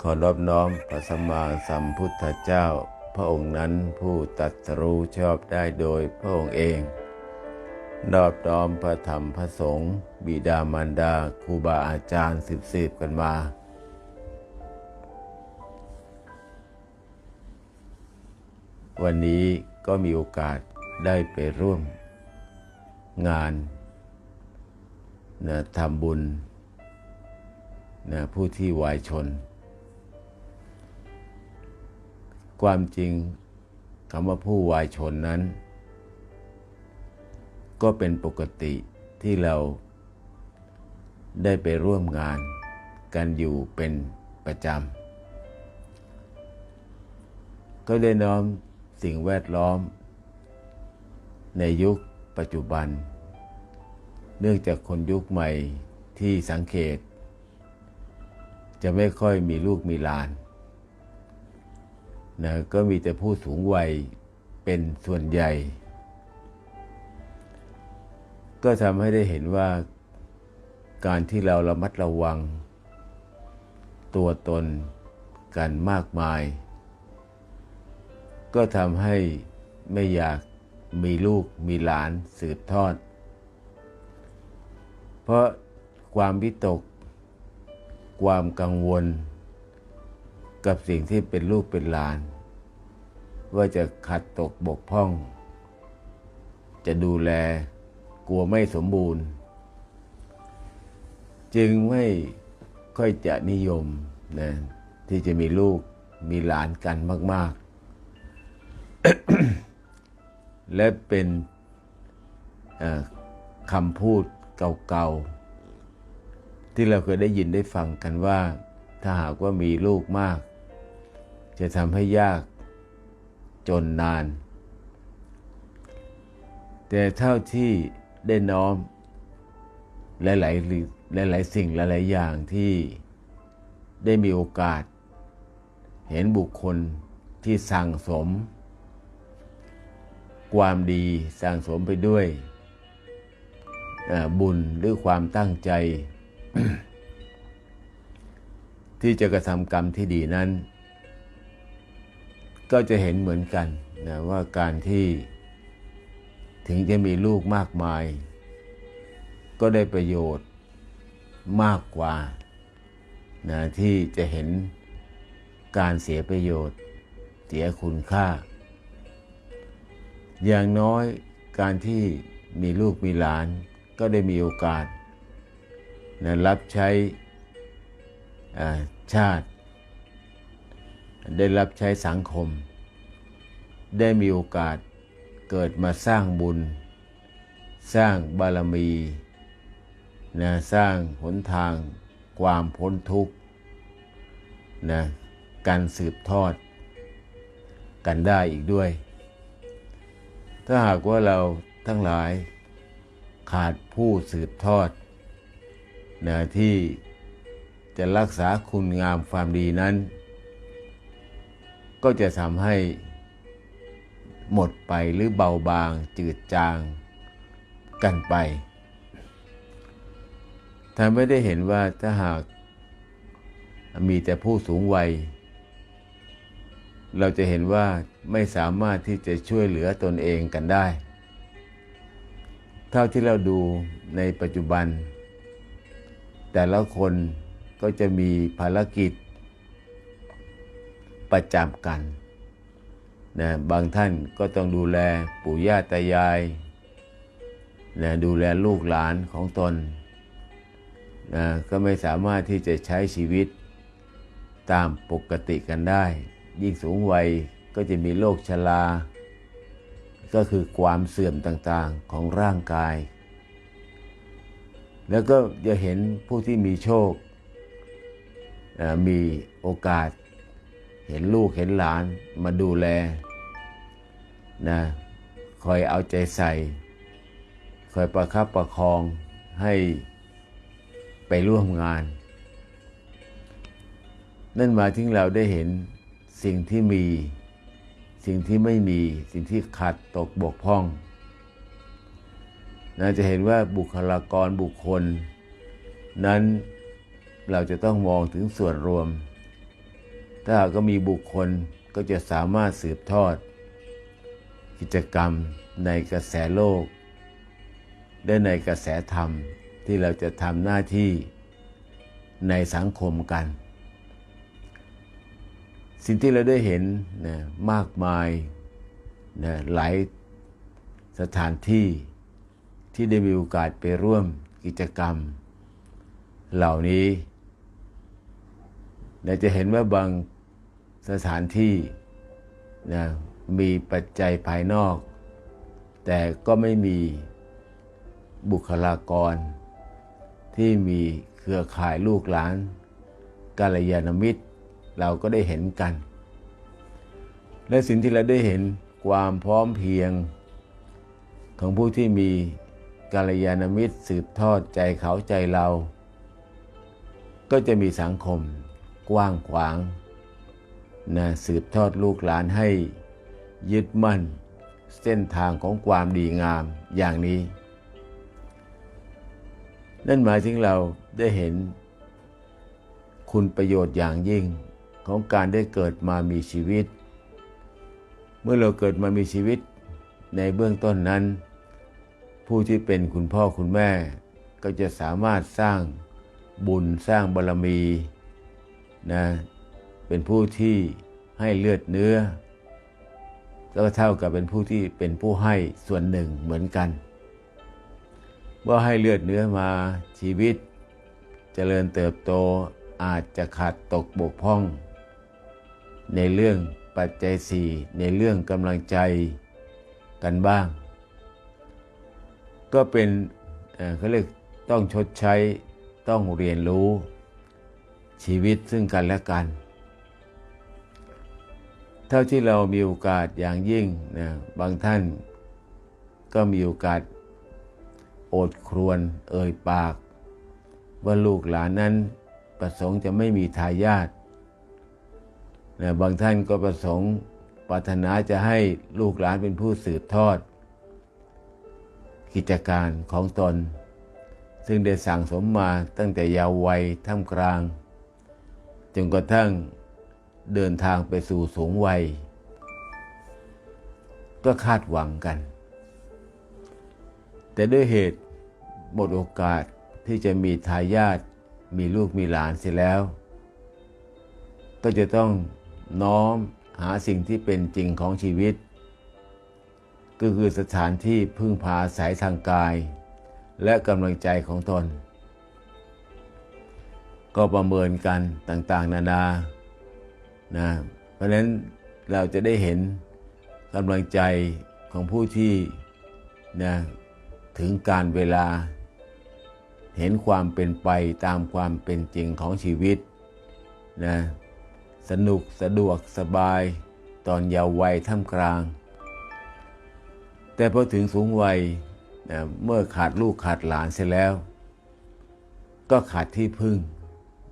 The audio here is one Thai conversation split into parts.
ขอรอบน้อมพระสัมมาสัมพุทธเจ้า พระองค์นั้นผู้ตรัสรู้ชอบได้โดยพระองค์เอง นอบน้อมพระธรรมพระสงฆ์บิดามารดาครูบาอาจารย์สืบสืบกันมาวันนี้ก็มีโอกาสได้ไปร่วมงานนะทำบุญนะผู้ที่วายชน ความจริงคำว่าผู้วายชนนั้น ก็เป็นปกติที่เราได้ไปร่วมงานกันอยู่เป็นประจำ ก็ได้น้อมสิ่งแวดล้อม ในยุคปัจจุบัน เนื่องจากคนยุคใหม่ที่สังเกต จะไม่ค่อยมีลูกมีหลาน นะก็มีแต่ผู้สูงวัยเป็นส่วนใหญ่ ก็ทำให้ได้เห็นว่าการที่เราระมัดระวัง ตัวตนกันมากมาย ก็ทำให้ไม่อยากมีลูกมีหลานสืบทอด เพราะความวิตก ความกังวล กับสิ่งที่เป็นลูกเป็นหลาน ว่าจะขัดตกบกพร่อง จะดูแลกลัวไม่สมบูรณ์ จึงไม่ค่อยจะนิยมนะที่จะมีลูกมีหลานกันมาก ๆ และเป็นคำพูดเก่าๆ ที่เราเคยได้ยินได้ฟังกันว่า ถ้าหากว่ามีลูกมาก จะทำให้ยากจนนาน แต่เท่าที่ได้น้อม หลายๆหลายๆสิ่งหลายๆอย่างที่ได้มีโอกาส เห็นบุคคลที่สั่งสม ความดีสั่งสมไปด้วยบุญหรือความตั้งใจ ที่จะกระทำกรรมที่ดีนั้น ก็จะเห็นเหมือนกันนะว่าการที่ถึงจะมีลูกมากมาย ก็ได้ประโยชน์มากกว่านะที่จะเห็นการเสียประโยชน์ เสียคุณค่า อย่างน้อยการที่มีลูกมีหลาน ก็ได้มีโอกาสนะรับใช้ชาติ ได้รับใช้สังคม ได้มีโอกาสเกิดมาสร้างบุญ สร้างบารมีนะสร้างหนทางความพ้นทุกข์นะการสืบทอดกันได้อีกด้วย ถ้าหากว่าเราทั้งหลายขาดผู้สืบทอดนะที่จะรักษาคุณงามความดีนั้น ก็จะทำให้หมดไปหรือเบาบางจืดจางกันไปทำให้ได้เห็นว่าถ้าหากมีแต่ผู้สูงวัย เราจะเห็นว่าไม่สามารถที่จะช่วยเหลือตนเองกันได้ เท่าที่เราดูในปัจจุบัน แต่ละคนก็จะมีภารกิจ ประจำกันนะบางท่านก็ต้องดูแลปู่ย่าตายายนะดูแลลูกหลานของตนนะก็ไม่สามารถที่จะใช้ชีวิตตามปกติกันได้ ยิ่งสูงวัยก็จะมีโรคชราก็คือความเสื่อมต่างๆของร่างกาย แล้วก็จะเห็นผู้ที่มีโชค มีโอกาส เห็นลูกเห็นหลานมาดูแลนะคอยเอาใจใส่ คอยประคับประคองให้ไปร่วมงาน นั่นมาที่เราได้เห็นสิ่งที่มี สิ่งที่ไม่มี สิ่งที่ขาดตกบกพร่องนะจะเห็นว่าบุคลากรบุคคล นั้นเราจะต้องมองถึงส่วนรวม ถ้าหากก็มีบุคคลก็จะสามารถสืบทอด กิจกรรมในกระแสโลก ได้ในกระแสธรรมที่เราจะทำหน้าที่ในสังคมกัน สิ่งที่เราได้เห็นนะมากมายนะหลายสถานที่ที่ได้มีโอกาสไปร่วมกิจกรรม เหล่านี้เราจะเห็นว่าบาง สถานที่นะมีปัจจัยภายนอก แต่ก็ไม่มีบุคลากร ที่มีเครือข่ายลูกหลานกาลยานมิตร เราก็ได้เห็นกัน และสิ่งที่เราได้เห็นความพร้อมเพียงของผู้ที่มีกาลยานมิตรสืบทอดใจเขาใจเรา ก็จะมีสังคมกว้างขวาง นะสืบทอดลูกหลานให้ยึดมั่นเส้นทางของความดีงามอย่างนี้ นั่นหมายถึงเราได้เห็นคุณประโยชน์อย่างยิ่งของการได้เกิดมามีชีวิต เมื่อเราเกิดมามีชีวิตในเบื้องต้นนั้น ผู้ที่เป็นคุณพ่อคุณแม่ ก็จะสามารถสร้างบุญสร้างบารมีนะ เป็นผู้ที่ให้เลือดเนื้อก็เท่ากับเป็นผู้ที่เป็นผู้ให้ส่วนหนึ่งเหมือนกัน ว่าให้เลือดเนื้อมาชีวิตจเจริญเติบโตอาจจะขาดตกบกพร่อง ในเรื่องปัจจัยสี่ในเรื่องกำลังใจกันบ้าง ก็เป็นเขาเรียกต้องชดใช้ต้องเรียนรู้ชีวิตซึ่งกันและกัน เท่าที่เรามีโอกาสอย่างยิ่งนะบางท่านก็มีโอกาสโอดครวนเอ่ยปาก ว่าลูกหลานนั้นประสงค์จะไม่มีทายาทนะบางท่านก็ประสงค์ปรารถนาจะให้ลูกหลานเป็นผู้สืบทอด กิจการของตน ซึ่งได้สั่งสมมาตั้งแต่ยาววัยท่ามกลาง จนกระทั่ง เดินทางไปสู่สูงวัย ก็คาดหวังกัน แต่ด้วยเหตุหมดโอกาสที่จะมีทายาทมีลูกมีหลานเสียแล้ว ก็จะต้องน้อมหาสิ่งที่เป็นจริงของชีวิต ก็คือสถานที่พึ่งพาสายทางกาย และกำลังใจของตน ก็ประเมินกันต่างๆ นานานะเพราะฉะนั้นเราจะได้เห็นกำลังใจของผู้ที่นะถึงการเวลา เห็นความเป็นไปตามความเป็นจริงของชีวิตนะสนุกสะดวกสบายตอนเยาว์วัยท่ามกลาง แต่พอถึงสูงวัยนะเมื่อขาดลูกขาดหลานเสร็จแล้ว ก็ขาดที่พึ่ง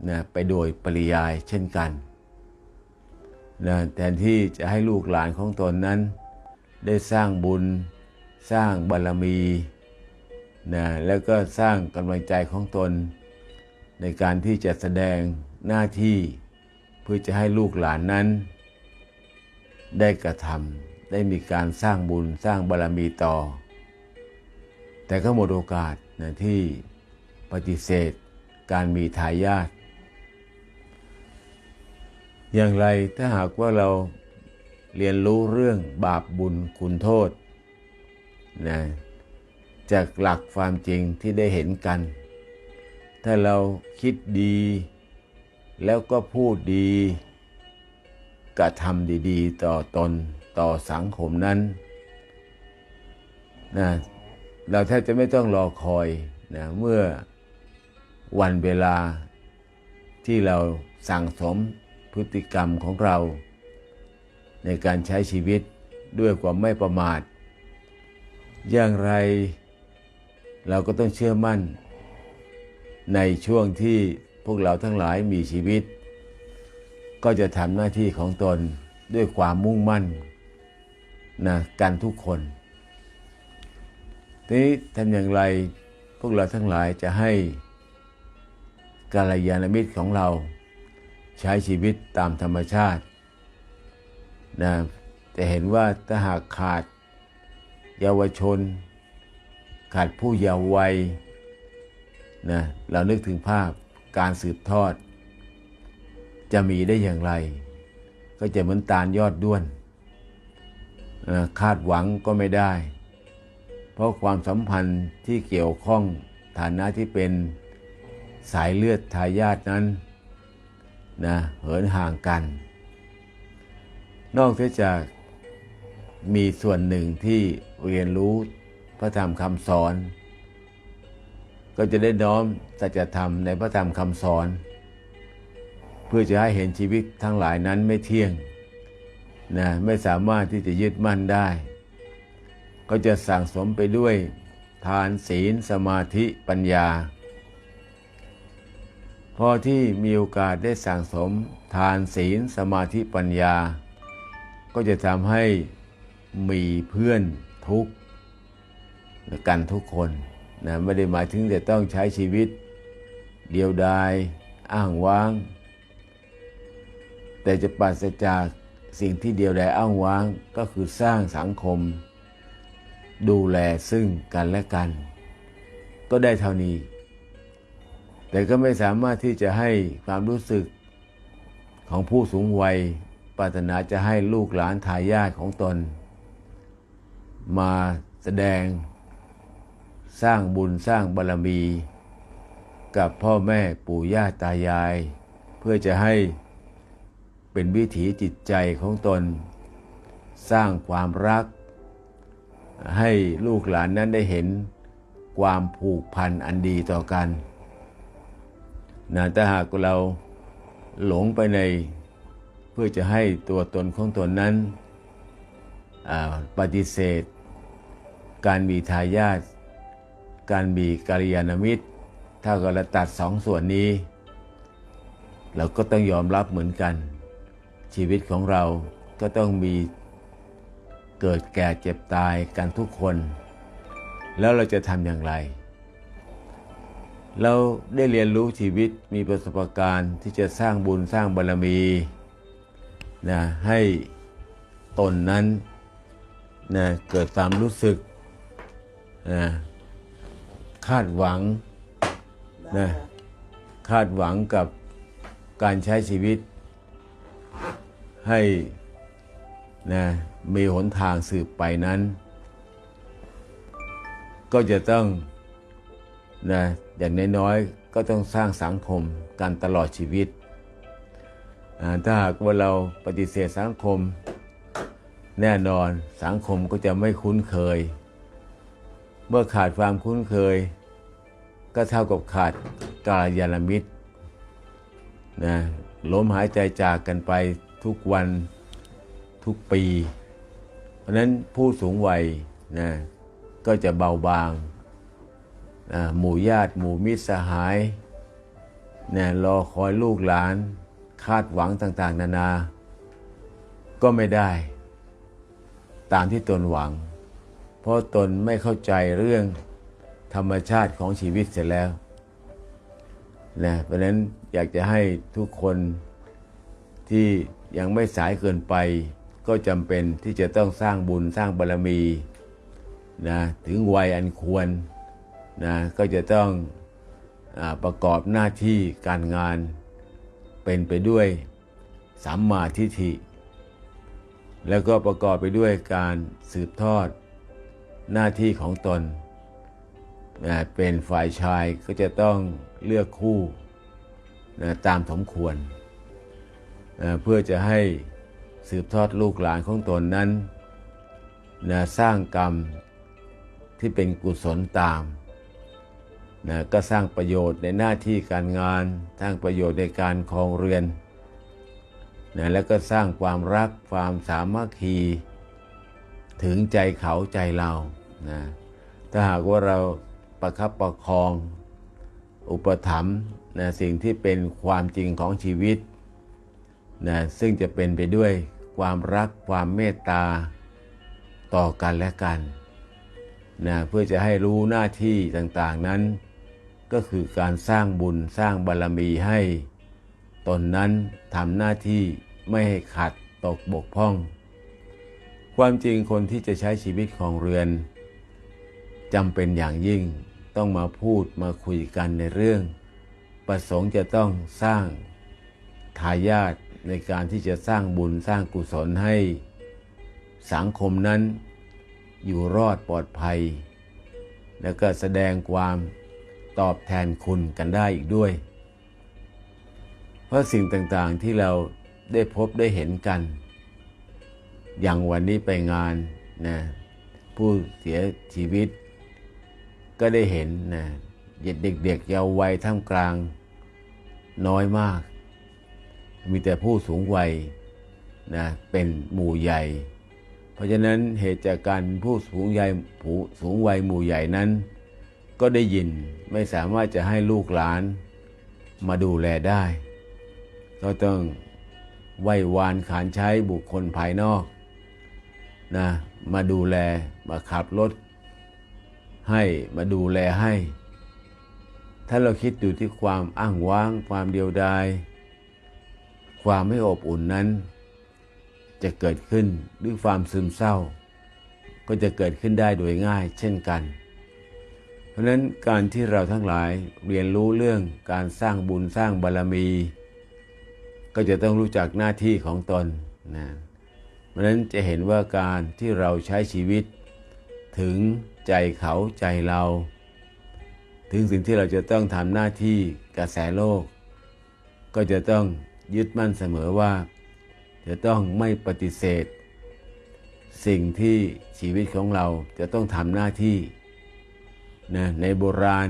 นะไปโดยปริยายเช่นกัน นะแทนที่จะให้ลูกหลานของตนนั้น ได้สร้างบุญ สร้างบารมีนะแล้วก็สร้างกำลังใจของตน ในการที่จะแสดงหน้าที่เพื่อจะให้ลูกหลานนั้น ได้กระทำได้มีการสร้างบุญสร้างบารมีต่อ แต่ก็หมดโอกาสนะที่ปฏิเสธการมีทายาท อย่างไรถ้าหากว่าเราเรียนรู้เรื่องบาปบุญคุณโทษนะจากหลักความจริงที่ได้เห็นกัน ถ้าเราคิดดี แล้วก็พูดดีกระทำดีๆ ต่อตนต่อสังคมนั้นนะเราแทบจะไม่ต้องรอคอยนะเมื่อวันเวลาที่เราสั่งสม พฤติกรรมของเรา ในการใช้ชีวิตด้วยความไม่ประมาท อย่างไร เราก็ต้องเชื่อมั่น ในช่วงที่พวกเราทั้งหลายมีชีวิต ก็จะทำหน้าที่ของตนด้วยความมุ่งมั่นนะกันทุกคนทีนี้ทำอย่างไรพวกเราทั้งหลายจะให้กาลยานมิตรของเรา ใช้ชีวิตตามธรรมชาตินะจะเห็นว่าถ้าหากขาดเยาวชน ขาดผู้เยาว์วัยนะเรานึกถึงภาพการสืบทอด จะมีได้อย่างไร ก็จะเหมือนตาลยอดด้วนนะคาดหวังก็ไม่ได้ เพราะความสัมพันธ์ที่เกี่ยวข้องฐานะที่เป็นสายเลือดทายาทนั้น นะเหินห่างกัน นอกจากมีส่วนหนึ่งที่เรียนรู้พระธรรมคำสอน ก็จะได้น้อมสัจธรรมในพระธรรมคำสอน เพื่อจะให้เห็นชีวิตทั้งหลายนั้นไม่เที่ยงนะไม่สามารถที่จะยึดมั่นได้ ก็จะสั่งสมไปด้วยทานศีลสมาธิปัญญา พอที่มีโอกาสได้สั่งสมทานศีลสมาธิปัญญา ก็จะทำให้มีเพื่อนทุกกันทุกคนนะไม่ได้หมายถึงจะต้องใช้ชีวิต เดียวดายอ้างว้าง แต่จะปราศจากสิ่งที่เดียวดายอ้างว้างก็คือสร้างสังคม ดูแลซึ่งกันและกัน ก็ได้เท่านี้ แต่ก็ไม่สามารถที่จะให้ความรู้สึกของผู้สูงวัยปรารถนาจะให้ลูกหลานทายาทของตน มาแสดงสร้างบุญสร้างบารรมี กับพ่อแม่ปู่ย่าตายาย เพื่อจะให้เป็นวิถีจิตใจของตน สร้างความรัก ให้ลูกหลานนั้นได้เห็นความผูกพันอันดีต่อกัน นะถ้าหากเราหลงไปในเพื่อจะให้ตัวตนของตนนั้นปฏิเสธ การมีทายาทการมีกัลยาณมิตร ถ้าเราตัดสองส่วนนี้ เราก็ต้องยอมรับเหมือนกัน ชีวิตของเราก็ต้องมีเกิดแก่เจ็บตายกันทุกคน แล้วเราจะทำอย่างไร เราได้เรียนรู้ชีวิตมีประสบการณ์ที่จะสร้างบุญสร้างบารรมีนะให้ตนนั้นนะเกิดความรู้สึกนะคาดหวังนะคาดหวังกับการใช้ชีวิต ให้นะมีหนทางสืบไปนั้น ก็จะต้อง นะอย่างน้อยๆก็ต้องสร้างสังคมกันตลอดชีวิต ถ้าหากว่าเราปฏิเสธสังคม แน่นอนสังคมก็จะไม่คุ้นเคย เมื่อขาดความคุ้นเคย ก็เท่ากับขาดกาลยานมิตรนะล้มหายใจจากกันไปทุกวันทุกปี เพราะนั้นผู้สูงวัยนะก็จะเบาบาง หมู่ญาติหมู่มิตรสหายนะรอคอยลูกหลานคาดหวังต่างๆ นานา ก็ไม่ได้ ตามที่ตนหวัง เพราะตนไม่เข้าใจเรื่องธรรมชาติของชีวิตเสร็จแล้วนะเพราะนั้นอยากจะให้ทุกคนที่ยังไม่สายเกินไป ก็จำเป็นที่จะต้องสร้างบุญสร้างบารรมีนะถึงวัยอันควร นะก็จะต้องอประกอบหน้าที่การงานเป็นไปด้วยสัมมาทิฏฐิ แล้วก็ประกอบไปด้วยการสืบทอดหน้าที่ของตน เป็นฝ่ายชายก็จะต้องเลือกคู่นะตามสมควรนะเพื่อจะให้สืบทอดลูกหลานของตนนั้นนะสร้างกรรมที่เป็นกุศลตาม นะก็สร้างประโยชน์ในหน้าที่การงาน สร้างประโยชน์ในการครองเรือนนะแล้วก็สร้างความรักความสามัคคีถึงใจเขาใจเรานะถ้าหากว่าเราประคับประคองอุปถัมภ์นะสิ่งที่เป็นความจริงของชีวิตนะซึ่งจะเป็นไปด้วยความรักความเมตตาต่อกันและกันนะเพื่อจะให้รู้หน้าที่ต่างๆนั้น ก็คือการสร้างบุญสร้างบารรมีให้ ตนนั้นทำหน้าที่ไม่ให้ขาดตกบกพร่อง ความจริงคนที่จะใช้ชีวิตของเรือนจำเป็นอย่างยิ่งต้องมาพูดมาคุยกันในเรื่อง ประสงค์จะต้องสร้างทายาทในการที่จะสร้างบุญสร้างกุศลให้ สังคมนั้นอยู่รอดปลอดภัย แล้วก็แสดงความ ตอบแทนคุณกันได้อีกด้วย เพราะสิ่งต่างๆที่เราได้พบได้เห็นกัน อย่างวันนี้ไปงานนะผู้เสียชีวิต ก็ได้เห็นนะเด็กๆเยาว์วัยท่ามกลางน้อยมาก มีแต่ผู้สูงวัยนะเป็นหมู่ใหญ่ เพราะฉะนั้นเหตุจากการผู้สูงใหญ่ผู้สูงวัยหมู่ใหญ่นั้น ก็ได้ยินไม่สามารถจะให้ลูกหลานมาดูแลได้ ก็ต้องไหว้วานขานใช้บุคคลภายนอกนะมาดูแลมาขับรถให้มาดูแลให้ ถ้าเราคิดดูที่ความอ้างว้าง ความเดียวดาย ความไม่อบอุ่นนั้น จะเกิดขึ้นด้วยความซึมเศร้า ก็จะเกิดขึ้นได้โดยง่ายเช่นกัน เพราะนั้นการที่เราทั้งหลายเรียนรู้เรื่องการสร้างบุญสร้างบารรมี ก็จะต้องรู้จักหน้าที่ของตนนะเพราะฉะนั้นจะเห็นว่าการที่เราใช้ชีวิต ถึงใจเขาใจเรา ถึงสิ่งที่เราจะต้องทำหน้าที่กระแสโลก ก็จะต้องยึดมั่นเสมอว่า จะต้องไม่ปฏิเสธ สิ่งที่ชีวิตของเราจะต้องทำหน้าที่ นะในโบราณ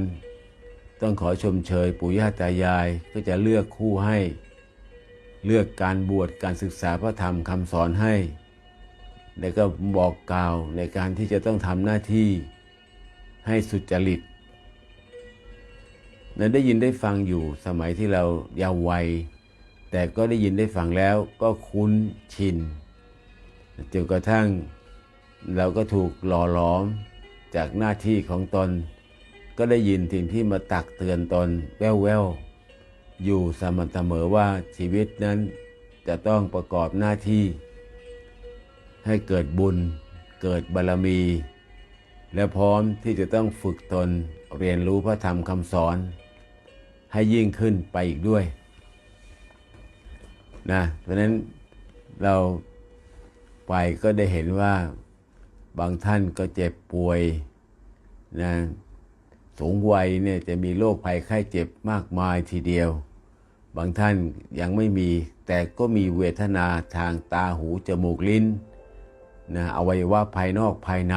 ต้องขอชมเชยปู่ย่าตายายก็จะเลือกคู่ให้ เลือกการบวชการศึกษาพระธรรมคำสอนให้ แล้วก็บอกกล่าวในการที่จะต้องทำหน้าที่ให้สุจริตนั้นได้ยินได้ฟังอยู่สมัยที่เราเยาว์วัย แต่ก็ได้ยินได้ฟังแล้วก็คุ้นชินจนกระทั่งเราก็ถูกหล่อหลอม จากหน้าที่ของตน ก็ได้ยินสิ่งที่มาตักเตือนตนแว่วๆอยู่สม่ำเสมอว่าชีวิตนั้นจะต้องประกอบหน้าที่ ให้เกิดบุญ เกิดบารมี และพร้อมที่จะต้องฝึกตนเรียนรู้พระธรรมคำสอน ให้ยิ่งขึ้นไปอีกด้วยนะเพราะนั้นเราไปก็ได้เห็นว่า บางท่านก็เจ็บป่วยนะสูงวัยเนี่ยจะมีโรคภัยไข้เจ็บมากมายทีเดียว บางท่านยังไม่มีแต่ก็มีเวทนาทางตาหูจมูกลิ้นนะอวัยวะภายนอกภายใน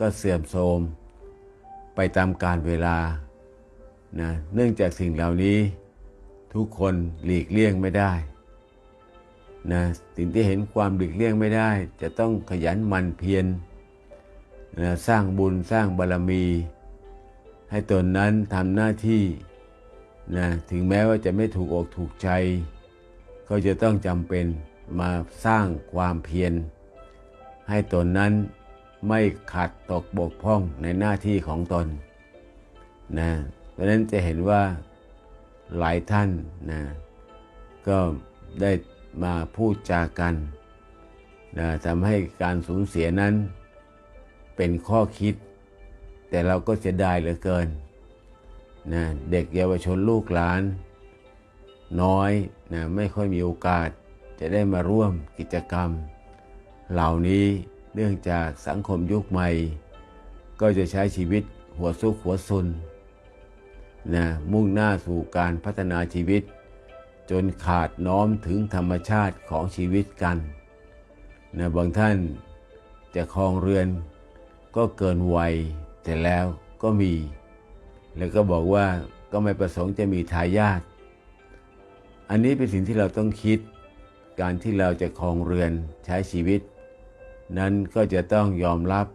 ก็เสื่อมโทรม ไปตามกาลเวลานะเนื่องจากสิ่งเหล่านี้ทุกคนหลีกเลี่ยงไม่ได้นะสิ่งที่เห็นความหลีกเลี่ยงไม่ได้ จะต้องขยันหมั่นเพียร นะสร้างบุญสร้างบารรมี ให้ตนนั้นทำหน้าที่นะถึงแม้ว่าจะไม่ถูกอกถูกใจ ก็จะต้องจำเป็นมาสร้างความเพียร ให้ตนนั้นไม่ขาดตกบกพร่องในหน้าที่ของตนนะเพราะนั้นจะเห็นว่าหลายท่านนะก็ได้มาพูดจากันนะทำให้การสูญเสียนั้น เป็นข้อคิด แต่เราก็จะได้เหลือเกินนะเด็กเยาวชนลูกหลาน น้อยนะไม่ค่อยมีโอกาสจะได้มาร่วมกิจกรรม เหล่านี้เนื่องจากสังคมยุคใหม่ ก็จะใช้ชีวิตหัวซุกหัวซุนนะมุ่งหน้าสู่การพัฒนาชีวิต จนขาดน้อมถึงธรรมชาติของชีวิตกันนะบางท่านจะครองเรือน ก็เกินวัยแต่แล้วก็มี แล้วก็บอกว่าก็ไม่ประสงค์จะมีทายาทอันนี้เป็นสิ่งที่เราต้องคิด การที่เราจะครองเรือนใช้ชีวิต นั้นก็จะต้องยอมรับ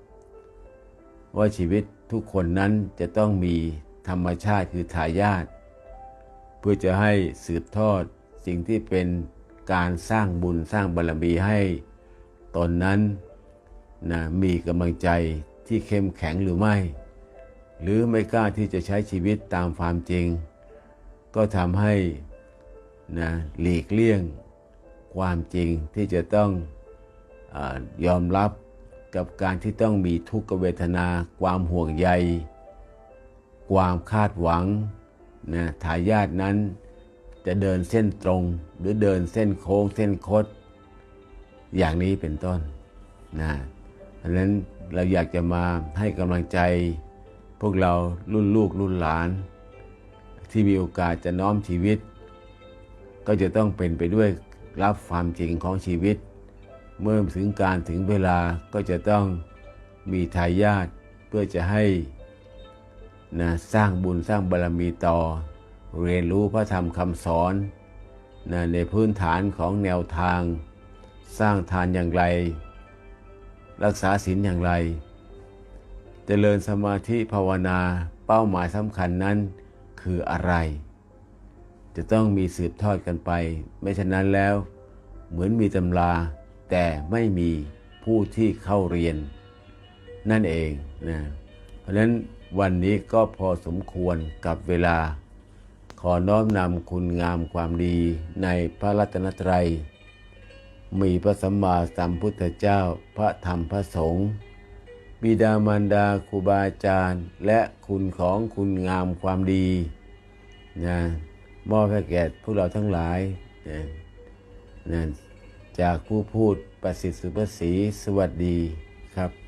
ว่าชีวิตทุกคนนั้นจะต้องมีธรรมชาติคือทายาทเพื่อจะให้สืบทอดสิ่งที่เป็นการสร้างบุญสร้างบารมีให้ตนนั้น นะมีกำลังใจที่เข้มแข็งหรือไม่ หรือไม่กล้าที่จะใช้ชีวิตตามความจริง ก็ทำให้นะหลีกเลี่ยงความจริงที่จะต้องอยอมรับกับการที่ต้องมีทุกขเวทนา ความห่วงใย ความคาดหวังนะทายาทนั้นจะเดินเส้นตรง หรือเดินเส้นโค้งเส้นคด อย่างนี้เป็นต้นนะ เพราะฉะนั้นเราอยากจะมาให้กำลังใจ พวกเรารุ่นลูกรุ่นหลาน ที่มีโอกาสจะน้อมชีวิต ก็จะต้องเป็นไปด้วยรับความจริงของชีวิต เมื่อถึงการถึงเวลาก็จะต้องมีทายาทเพื่อจะให้นะสร้างบุญสร้างบารรมีต่อ เรียนรู้พระธรรมคำสอนนะในพื้นฐานของแนวทาง สร้างทานอย่างไร รักษาศีลอย่างไรเจริญสมาธิภาวนาเป้าหมายสำคัญนั้นคืออะไร จะต้องมีสืบทอดกันไป ไม่ฉะนั้นแล้ว เหมือนมีตำราแต่ไม่มีผู้ที่เข้าเรียน นั่นเองนะเพราะฉะนั้นวันนี้ก็พอสมควรกับเวลา ขอน้อมนำคุณงามความดีในพระรัตนตรัย มีพระสัมมาสัมพุทธเจ้า พระธรรมพระสงฆ์บิดามารดาครูบาอาจารย์ และคุณของคุณงามความดีนะมอบให้แก่พวกเราทั้งหลายนะนะจากผู้พูดประสิทธิ์สุภาษีสวัสดีครับ